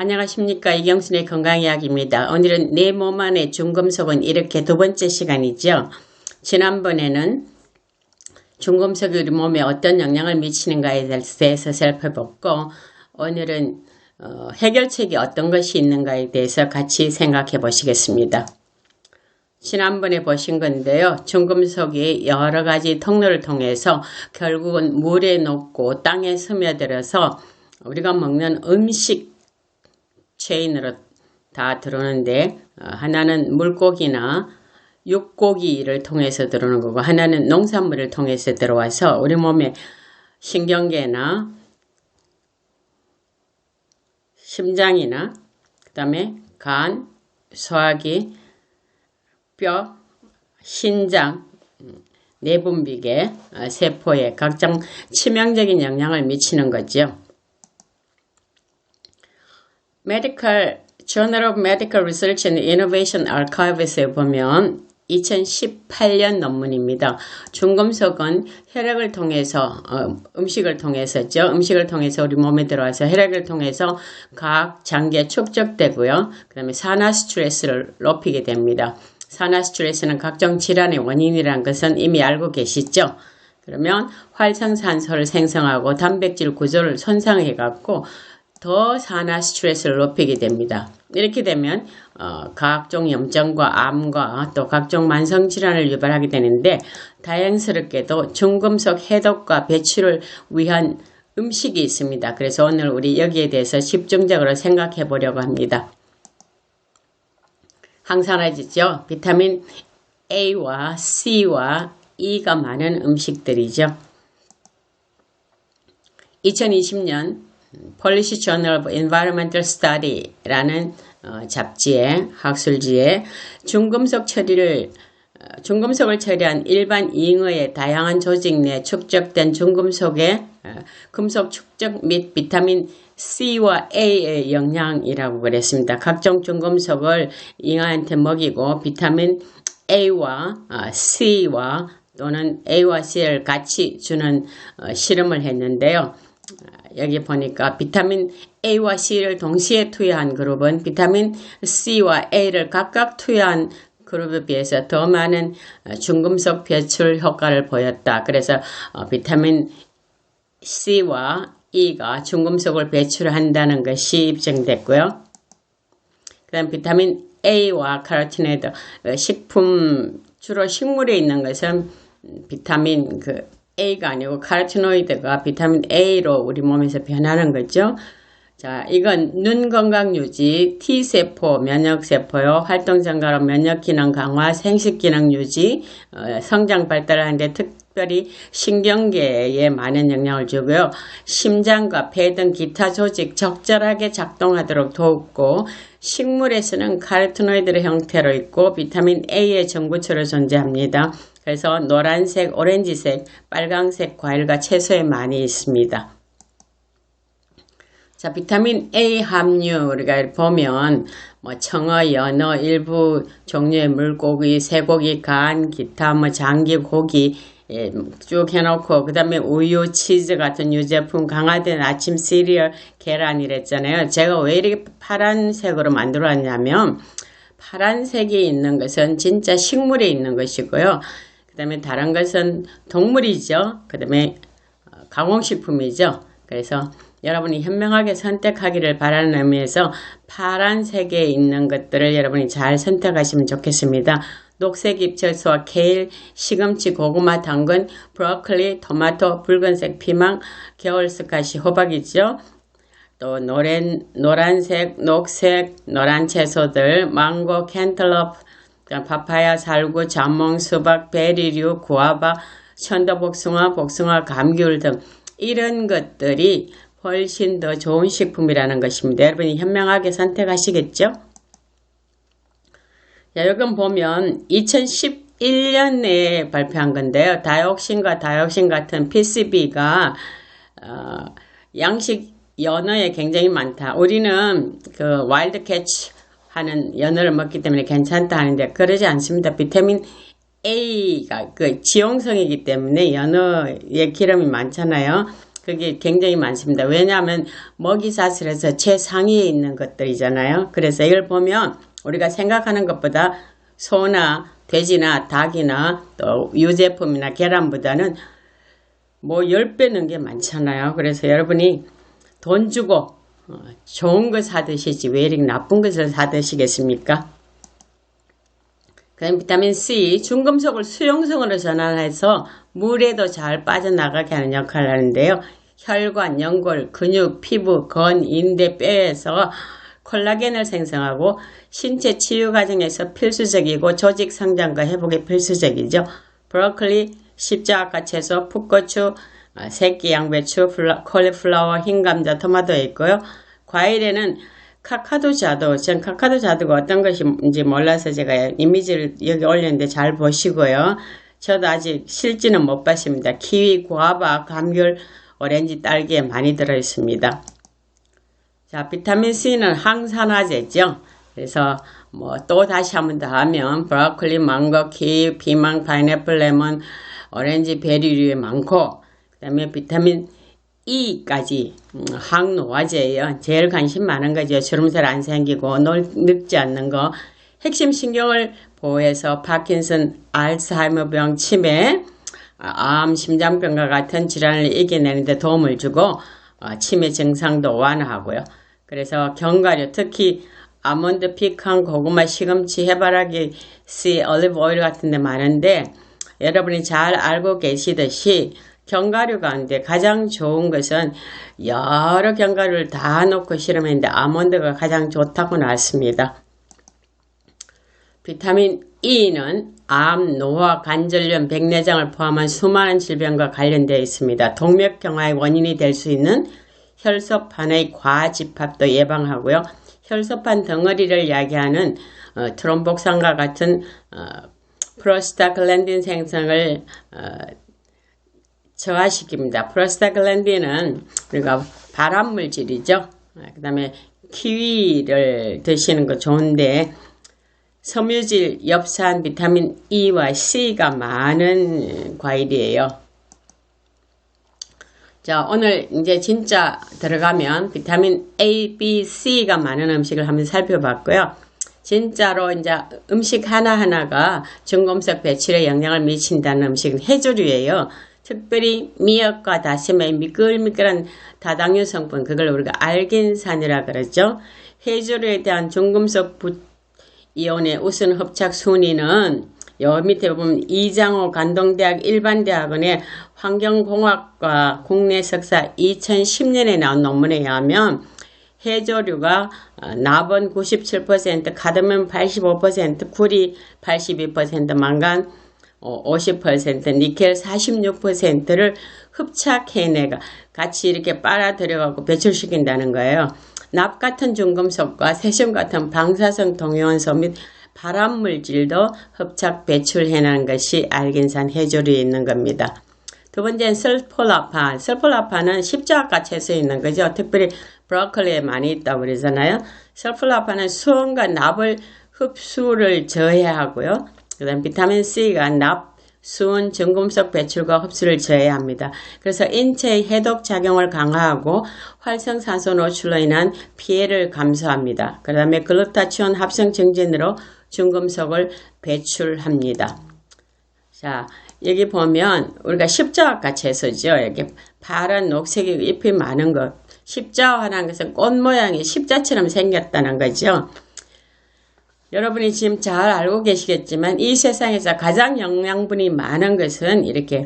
안녕하십니까 이경순의 건강이야기입니다. 오늘은 내 몸 안의 중금속은 이렇게 두 번째 시간이죠. 지난번에는 중금속이 우리 몸에 어떤 영향을 미치는가에 대해서 살펴봤고 오늘은 어, 해결책이 어떤 것이 있는가에 대해서 같이 생각해 보시겠습니다. 지난번에 보신 건데요. 중금속이 여러 가지 통로를 통해서 결국은 물에 녹고 땅에 스며들어서 우리가 먹는 음식 체인으로 다 들어오는데 어, 하나는 물고기나 육고기를 통해서 들어오는 거고 하나는 농산물을 통해서 들어와서 우리 몸에 신경계나 심장이나 그 다음에 간, 소화기, 뼈, 신장, 내분비계, 어, 세포에 각종 치명적인 영향을 미치는 거죠. Medical Journal of Medical Research and Innovation Archives에 보면 2018년 논문입니다. 중금속은 혈액을 통해서 어, 음식을 통해서죠. 음식을 통해서 우리 몸에 들어와서 혈액을 통해서 각 장기에 축적되고요. 그 다음에 산화 스트레스를 높이게 됩니다. 산화 스트레스는 각종 질환의 원인이라는 것은 이미 알고 계시죠? 그러면 활성산소를 생성하고 단백질 구조를 손상해 갖고 더 산화 스트레스를 높이게 됩니다. 이렇게 되면 어, 각종 염증과 암과 또 각종 만성 질환을 유발하게 되는데 다행스럽게도 중금속 해독과 배출을 위한 음식이 있습니다. 그래서 오늘 우리 여기에 대해서 집중적으로 생각해 보려고 합니다. 항산화제죠. 비타민 A와 C와 E가 많은 음식들이죠. 2020년 Polish Journal of Environmental Study라는 어, 잡지에 학술지에 중금속 처리를 어, 중금속을 처리한 일반 잉어의 다양한 조직 내 축적된 중금속의 어, 금속 축적 및 비타민 C와 A의 영향이라고 그랬습니다. 각종 중금속을 잉어한테 먹이고 비타민 A와 C와 또는 A와 C를 같이 주는 실험을 했는데요. 여기 보니까 비타민 A와 C를 동시에 투여한 그룹은 비타민 C와 A를 각각 투여한 그룹에 비해서 더 많은 중금속 배출 효과를 보였다. 그래서 어, 비타민 C와 E가 중금속을 배출한다는 것이 입증됐고요. 그 다음 비타민 A와 카로티네이드 어, 식품 주로 식물에 있는 것은 비타민 그 A가 아니고 카로티노이드가 비타민 A로 우리 몸에서 변하는 거죠. 자, 이건 눈 건강 유지, T세포, 면역세포요, 활동 증가로 면역 기능 강화, 생식 기능 유지, 어, 성장 발달하는데 특별히 신경계에 많은 영향을 주고요. 심장과 폐 등 기타 조직 적절하게 작동하도록 돕고, 식물에서는 카르티노이드의 형태로 있고 비타민 A의 전구체로 존재합니다. 그래서 노란색, 오렌지색, 빨강색 과일과 채소에 많이 있습니다. 자, 비타민 A 함유 우리가 보면 뭐 청어, 연어, 일부 종류의 물고기, 쇠고기, 간, 기타 뭐 장기, 고기 예, 쭉 해놓고 그 다음에 우유, 치즈 같은 유제품, 강화된 아침 시리얼, 계란 이랬잖아요. 제가 왜 이렇게 파란색으로 만들어놨냐면 파란색이 있는 것은 진짜 식물에 있는 것이고요. 그 다음에 다른 것은 동물이죠. 그 다음에 어, 가공식품이죠. 그래서 여러분이 현명하게 선택하기를 바라는 의미에서 파란색에 있는 것들을 여러분이 잘 선택하시면 좋겠습니다. 녹색 잎채소와 케일, 시금치, 고구마, 당근, 브로콜리, 토마토, 붉은색 피망, 겨울 스카시, 호박이죠. 또 노란, 노란색, 녹색, 노란 채소들, 망고, 캔틀럽, 파파야, 살구, 자몽, 수박, 베리류, 구아바, 천도복숭아, 복숭아, 감귤 등 이런 것들이 훨씬 더 좋은 식품이라는 것입니다. 여러분이 현명하게 선택하시겠죠? 자, 여기 보면 2011년에 발표한 건데요. 다이옥신과 다이옥신 같은 PCB가 어, 양식 연어에 굉장히 많다. 우리는 그 와일드 캐치 하는 연어를 먹기 때문에 괜찮다 하는데 그러지 않습니다. 비타민 A가 그 지용성이기 때문에 연어에 기름이 많잖아요. 그게 굉장히 많습니다. 왜냐하면 먹이사슬에서 최상위에 있는 것들이잖아요. 그래서 이걸 보면 우리가 생각하는 것보다 소나 돼지나 닭이나 또 유제품이나 계란보다는 뭐 10배 는게 많잖아요. 그래서 여러분이 돈 주고 어, 좋은 거 사드시지 왜 이렇게 나쁜 것을 사드시겠습니까? 그 다음 비타민 C, 중금속을 수용성으로 전환해서 물에도 잘 빠져나가게 하는 역할을 하는데요. 혈관, 연골, 근육, 피부, 건, 인대, 뼈에서 콜라겐을 생성하고 신체 치유 과정에서 필수적이고 조직 성장과 회복에 필수적이죠. 브로콜리, 십자가 채소, 풋고추, 아, 새끼 양배추, 플라, 콜리플라워, 흰 감자, 토마토에 있고요. 과일에는 카카도 자두, 전 카카도 자두가 어떤 것인지 몰라서 제가 이미지를 여기 올렸는데 잘 보시고요. 저도 아직 실지는 못 봤습니다. 키위, 구아바, 감귤, 오렌지, 딸기에 많이 들어 있습니다. 자, 비타민 C는 항산화제죠. 그래서 뭐 또 다시 한 번 더 하면 브로콜리, 망고, 키위, 피망, 파인애플, 레몬, 오렌지, 베리류에 많고 그다음에 비타민 E까지 음, 항노화제예요. 제일 관심 많은 거죠. 주름살 안 생기고 늙지 않는 거. 핵심 신경을 보호해서 파킨슨, 알츠하이머병, 치매, 암, 심장병과 같은 질환을 이겨내는데 도움을 주고 어, 치매 증상도 완화하고요. 그래서 견과류, 특히 아몬드, 피칸, 고구마, 시금치, 해바라기, 씨, 올리브 오일 같은 데 많은데 여러분이 잘 알고 계시듯이 견과류 가운데 가장 좋은 것은 여러 견과류를 다 넣고 실험했는데 아몬드가 가장 좋다고 나왔습니다. 비타민 E는 암, 노화, 관절염, 백내장을 포함한 수많은 질병과 관련되어 있습니다. 동맥경화의 원인이 될 수 있는 혈소판의 과집합도 예방하고요. 혈소판 덩어리를 야기하는 어, 트롬복산과 같은 어, 프로스타글랜딘 생성을 어, 저하시킵니다. 프로스타글랜딘은 우리가 발암 물질이죠. 그 다음에 키위를 드시는 거 좋은데 섬유질, 엽산, 비타민 E와 C가 많은 과일이에요. 자, 오늘 이제 진짜 들어가면 비타민 A, B, C가 많은 음식을 한번 살펴봤고요. 진짜로 이제 음식 하나하나가 중금속 배출에 영향을 미친다는 음식은 해조류예요. 특별히 미역과 다시마의 미끌미끌한 다당류 성분, 그걸 우리가 알긴산이라 그러죠. 해조류에 대한 중금속 이온의 우선 흡착 순위는 여 밑에 보면 이장호 간동대학 일반대학원의 환경공학과 국내 석사 2010년에 나온 논문에 의하면 해조류가 어, 나번 97%, 카드뮴 85%, 구리 82%, 망간 50%, 어, 니켈 46%를 흡착해내가 같이 이렇게 빨아들여갖고 배출시킨다는 거예요. 납 같은 중금속과 세슘 같은 방사성 동위원소 및 발암 물질도 흡착 배출해내는 것이 알긴산 해조류에 있는 겁니다. 두 번째는 설폴라판. 설폴라판은 십자가 채소에 있는 거죠. 특별히 브로콜리에 많이 있다고 그러잖아요. 설폴라판은 수온과 납을 흡수를 저해하고요. 그 다음 비타민 C가 납, 수은, 증금속 배출과 흡수를 저해합니다. 그래서 인체의 해독 작용을 강화하고 활성산소 노출로 인한 피해를 감소합니다. 그 다음에 글루타치온 합성 증진으로 중금속을 배출합니다. 자, 여기 보면 우리가 십자화가 채소죠. 여기 파란 녹색이 잎이 많은 것. 십자화라는 것은 꽃 모양이 십자처럼 생겼다는 거죠. 여러분이 지금 잘 알고 계시겠지만 이 세상에서 가장 영양분이 많은 것은 이렇게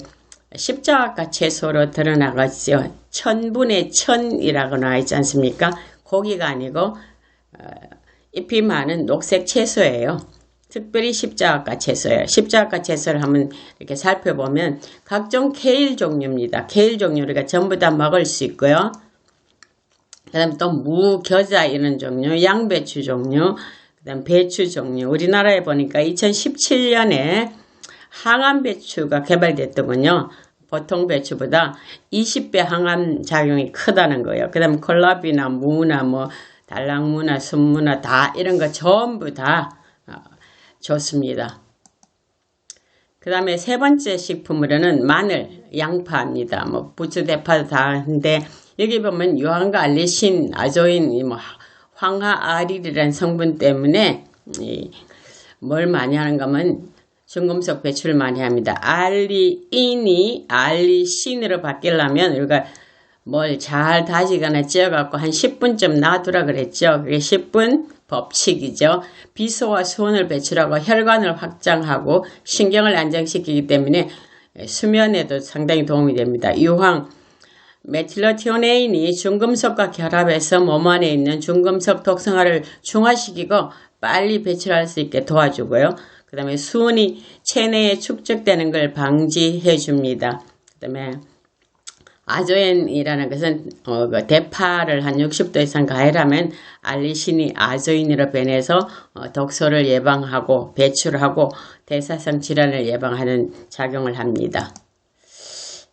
십자가 채소로 드러나겠죠. 천분의 천이라고 나와 있지 않습니까? 고기가 아니고 어, 잎이 많은 녹색 채소예요. 특별히 십자가 채소예요. 십자가 채소를 한번 이렇게 살펴보면 각종 케일 종류입니다. 케일 종류 우리가 전부 다 먹을 수 있고요. 그 다음에 또 무, 겨자 이런 종류, 양배추 종류, 그 다음 배추 종류. 우리나라에 보니까 2017년에 항암 배추가 개발됐더군요. 보통 배추보다 20배 항암 작용이 크다는 거예요. 그 다음 콜라비나 무나 뭐 달랑무나 순무나 다 이런 거 전부 다 어, 좋습니다. 그 다음에 세 번째 식품으로는 마늘, 양파입니다. 뭐 부추, 대파도 다 하는데 여기 보면 유황과 알리신, 아조인, 이뭐 황화 아릴이라는 성분 때문에 이뭘 많이 하는가 하면 중금속 배출을 많이 합니다. 알리인이 알리신으로 바뀌려면 우리가 뭘 잘 다지거나 찌어갖고 한 10분쯤 놔두라 그랬죠. 그게 10분 법칙이죠. 비소와 수온을 배출하고 혈관을 확장하고 신경을 안정시키기 때문에 수면에도 상당히 도움이 됩니다. 유황, 메틸로티오네인이 중금속과 결합해서 몸 안에 있는 중금속 독성화를 중화시키고 빨리 배출할 수 있게 도와주고요. 그 다음에 수온이 체내에 축적되는 걸 방지해 줍니다. 그 다음에 아조엔이라는 것은 어, 그 대파를 한 60도 이상 가열하면 알리신이 아조인으로 변해서 어, 독소를 예방하고 배출하고 대사성 질환을 예방하는 작용을 합니다.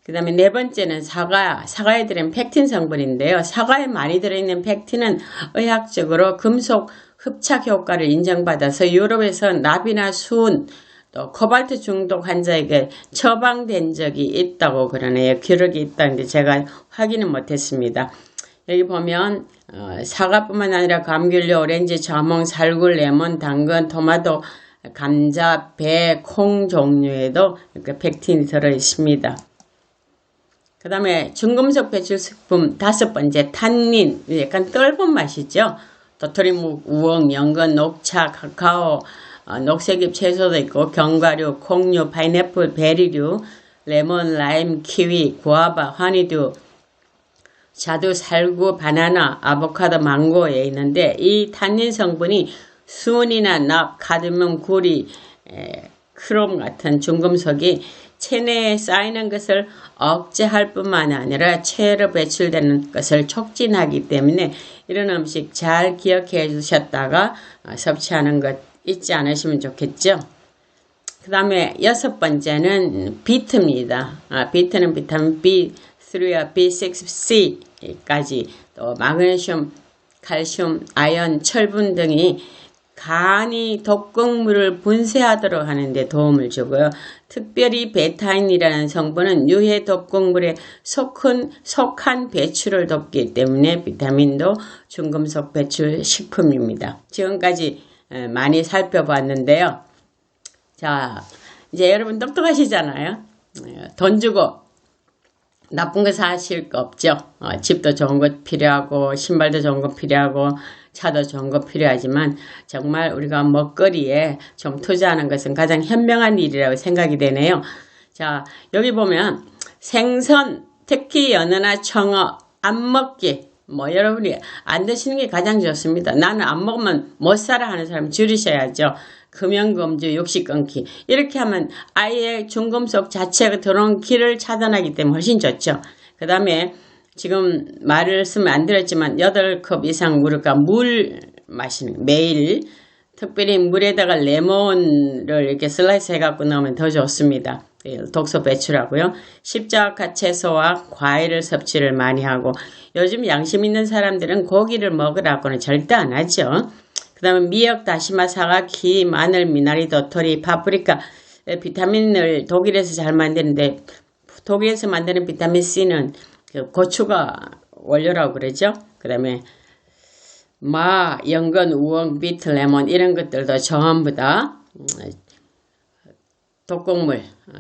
그 다음에 네 번째는 사과, 사과에 들어있는 팩틴 성분인데요. 사과에 많이 들어있는 팩틴은 의학적으로 금속 흡착 효과를 인정받아서 유럽에서 납이나 수은, 또 코발트 중독 환자에게 처방된 적이 있다고 그러네요. 기록이 있다는데 제가 확인은 못했습니다. 여기 보면 어, 사과뿐만 아니라 감귤류, 오렌지, 자몽, 살구, 레몬, 당근, 토마토, 감자, 배, 콩 종류에도 이렇게 팩틴이 들어 있습니다. 그 다음에 중금속 배출 식품 다섯 번째 탄닌 약간 떫은 맛이죠. 도토리묵, 우엉, 연근, 녹차, 카카오, 어, 녹색잎 채소도 있고 견과류, 콩류, 파인애플, 베리류, 레몬, 라임, 키위, 구아바, 화니두, 자두, 살구, 바나나, 아보카도, 망고에 있는데 이 탄닌 성분이 수은이나 납, 카드뮴, 구리, 에, 크롬 같은 중금속이 체내에 쌓이는 것을 억제할 뿐만 아니라 체로 배출되는 것을 촉진하기 때문에 이런 음식 잘 기억해 주셨다가 어, 섭취하는 것 잊지 않으시면 좋겠죠. 그 다음에 여섯 번째는 비트입니다. 아, 비트는 비타민 B3와 B6C까지 또 마그네슘, 칼슘, 아연, 철분 등이 간이 독극물을 분쇄하도록 하는데 도움을 주고요. 특별히 베타인이라는 성분은 유해 독극물에 속한, 속한 배출을 돕기 때문에 비타민도 중금속 배출 식품입니다. 지금까지 많이 살펴봤는데요. 자, 이제 여러분 똑똑하시잖아요. 돈 주고 나쁜 거 사실 거 없죠. 어, 집도 좋은 거 필요하고 신발도 좋은 거 필요하고 차도 좋은 거 필요하지만 정말 우리가 먹거리에 좀 투자하는 것은 가장 현명한 일이라고 생각이 되네요. 자 여기 보면 생선 특히 연어나 청어 안 먹기 뭐 여러분이 안 드시는 게 가장 좋습니다. 나는 안 먹으면 못 살아 하는 사람 줄이셔야죠. 금연금주, 육식 끊기 이렇게 하면 아예 중금속 자체가 들어온 길을 차단하기 때문에 훨씬 좋죠. 그 다음에 지금 말을 쓰면 안 들었지만 8컵 이상 물을 물 마시는 매일 특별히 물에다가 레몬을 이렇게 슬라이스 해갖고 넣으면 더 좋습니다. 예, 독소 배출하고요. 십자가 채소와 과일을 섭취를 많이 하고 요즘 양심 있는 사람들은 고기를 먹으라고는 절대 안 하죠. 그 다음에 미역, 다시마, 사과, 기, 마늘, 미나리, 도토리, 파프리카 비타민을 독일에서 잘 만드는데 독일에서 만드는 비타민 C는 그 고추가 원료라고 그러죠. 그 다음에 마, 연근, 우엉, 비트, 레몬 이런 것들도 전부 다 음, 독곡물, 어,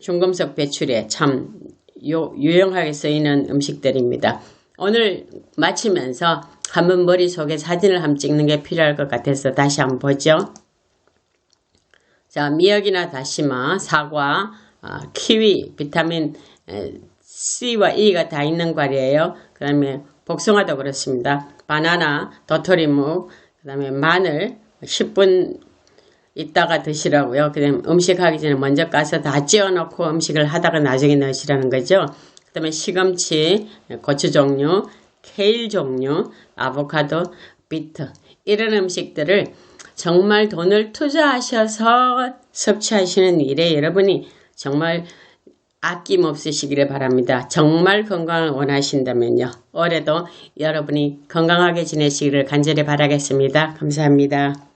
중금속 배출에 참 유용하게 쓰이는 음식들입니다. 오늘 마치면서 한번 머릿속에 사진을 한번 찍는 게 필요할 것 같아서 다시 한번 보죠. 자, 미역이나 다시마, 사과, 어, 키위, 비타민 C와 E가 다 있는 과일이에요. 그 다음에 복숭아도 그렇습니다. 바나나, 도토리묵, 그 다음에 마늘 10분 있다가 드시라고요. 그다음 음식 하기 전에 먼저 까서 다 찌워놓고 음식을 하다가 나중에 넣으시라는 거죠. 그 다음에 시금치, 고추 종류, 케일 종류, 아보카도, 비트 이런 음식들을 정말 돈을 투자하셔서 섭취하시는 일에 여러분이 정말 아낌없으시기를 바랍니다. 정말 건강을 원하신다면요. 올해도 여러분이 건강하게 지내시기를 간절히 바라겠습니다. 감사합니다.